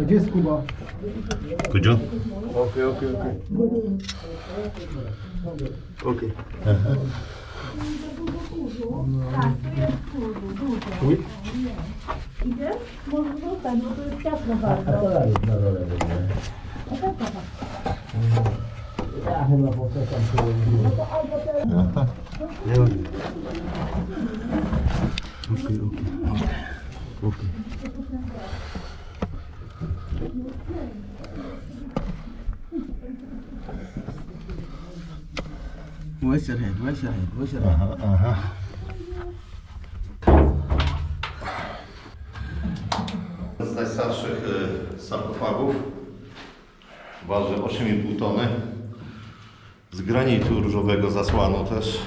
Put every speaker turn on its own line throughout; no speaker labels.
Gdzie jest Kuba?
Kudziu?
Okej, okej, okej. Okej.
Idzie? Może zostać, bo to jest ciasno bardzo.
Okej, okej. Okej.
Where's your head? Where's your head? Where's your head?
Aha, aha. Z najstarszych y, sarkofagów waży 8,5 tony. Z granitu różowego zasłanu też,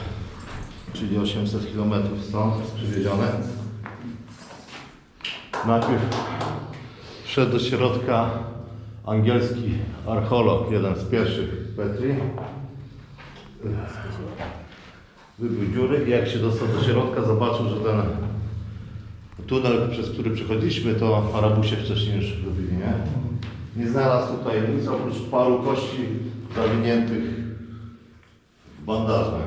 czyli 800 km stąd przywiezione. Najpierw wszedł do środka angielski archeolog, jeden z pierwszych Petri. Wybił dziury i jak się dostał do środka, zobaczył, że ten tunel, przez który przechodziliśmy, to Arabusie wcześniej już wybili, nie? Nie znalazł tutaj nic oprócz paru kości zawiniętych w bandaże.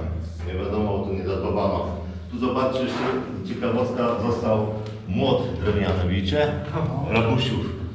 Nie wiadomo, tu nie datowano. Tu zobaczcie jeszcze ciekawostka, został młot drewniany, widzicie? Rabusiów.